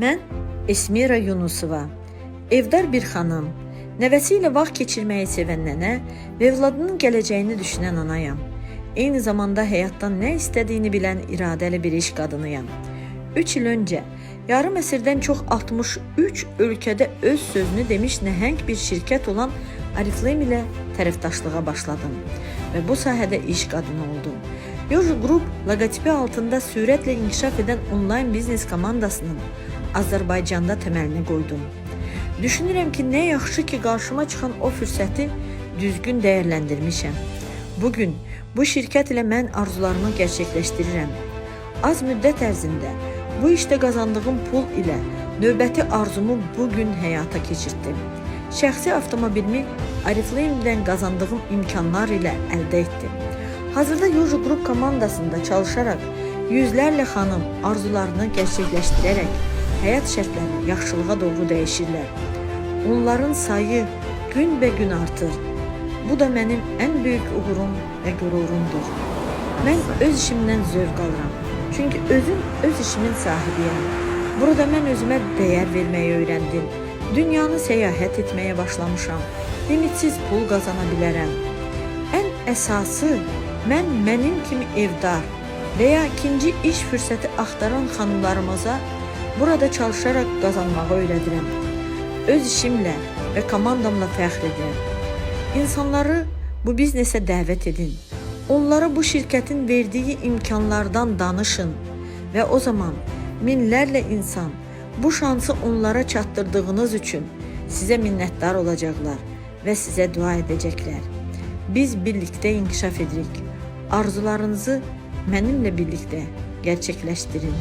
Mən Esmira Yunusova, evdar bir xanım, nəvəsi ilə vaxt keçirməyi sevən nənə və övladının gələcəyini düşünən anayam. Eyni zamanda həyatdan nə istədiyini bilən iradəli bir iş qadınıyam. 3 il öncə yarım əsrdən çox 63 ölkədə öz sözünü demiş nəhəng bir şirkət olan Ariflame ilə tərəfdaşlığa başladım və bu sahədə iş qadını oldum. Yojo Group logotipi altında sürətlə inkişaf edən onlayn biznes komandasının Azərbaycanda təməlini qoydum. Düşünürəm ki, nə yaxşı ki, qarşıma çıxan o fürsəti düzgün dəyərləndirmişəm. Bu gün bu şirkət ilə mən arzularımı gerçəkləşdirirəm. Az müddət ərzində bu işdə qazandığım pul ilə növbəti arzumu bu gün həyata keçirtdim. Şəxsi avtomobilimi Ariflame-dən imkanlar ilə əldə etdim. Hazırda Yojo Group komandasında çalışaraq yüzlərlə xanım arzularını gerçəkləşdirərək həyat şərtləri yaxşılığa doğru dəyişirlər. Onların sayı gün-be-gün artır. Bu da mənim ən böyük uğurum və qürurumdur. Mən öz işimdən zövq alıram. Çünki özüm öz işimin sahibiyəm. Burada mən özümə dəyər verməyi öyrəndim. Dünyanı səyahət etməyə başlamışam. Limitsiz pul qazana bilərəm. Ən əsası mən mənim kimi evdar və ya ikinci iş fürsəti axtaran xanımlarımıza burada çalışaraq qazanmağı öyrədirəm. Öz işimlə və komandamla fəxr edirəm. İnsanları bu biznesə dəvət edin. Onlara bu şirkətin verdiyi imkanlardan danışın və o zaman minlərlə insan bu şansı onlara çatdırdığınız üçün sizə minnətdar olacaqlar və sizə dua edəcəklər. Biz birlikdə inkişaf edirik. Arzularınızı mənimlə birlikdə gerçekleştirin.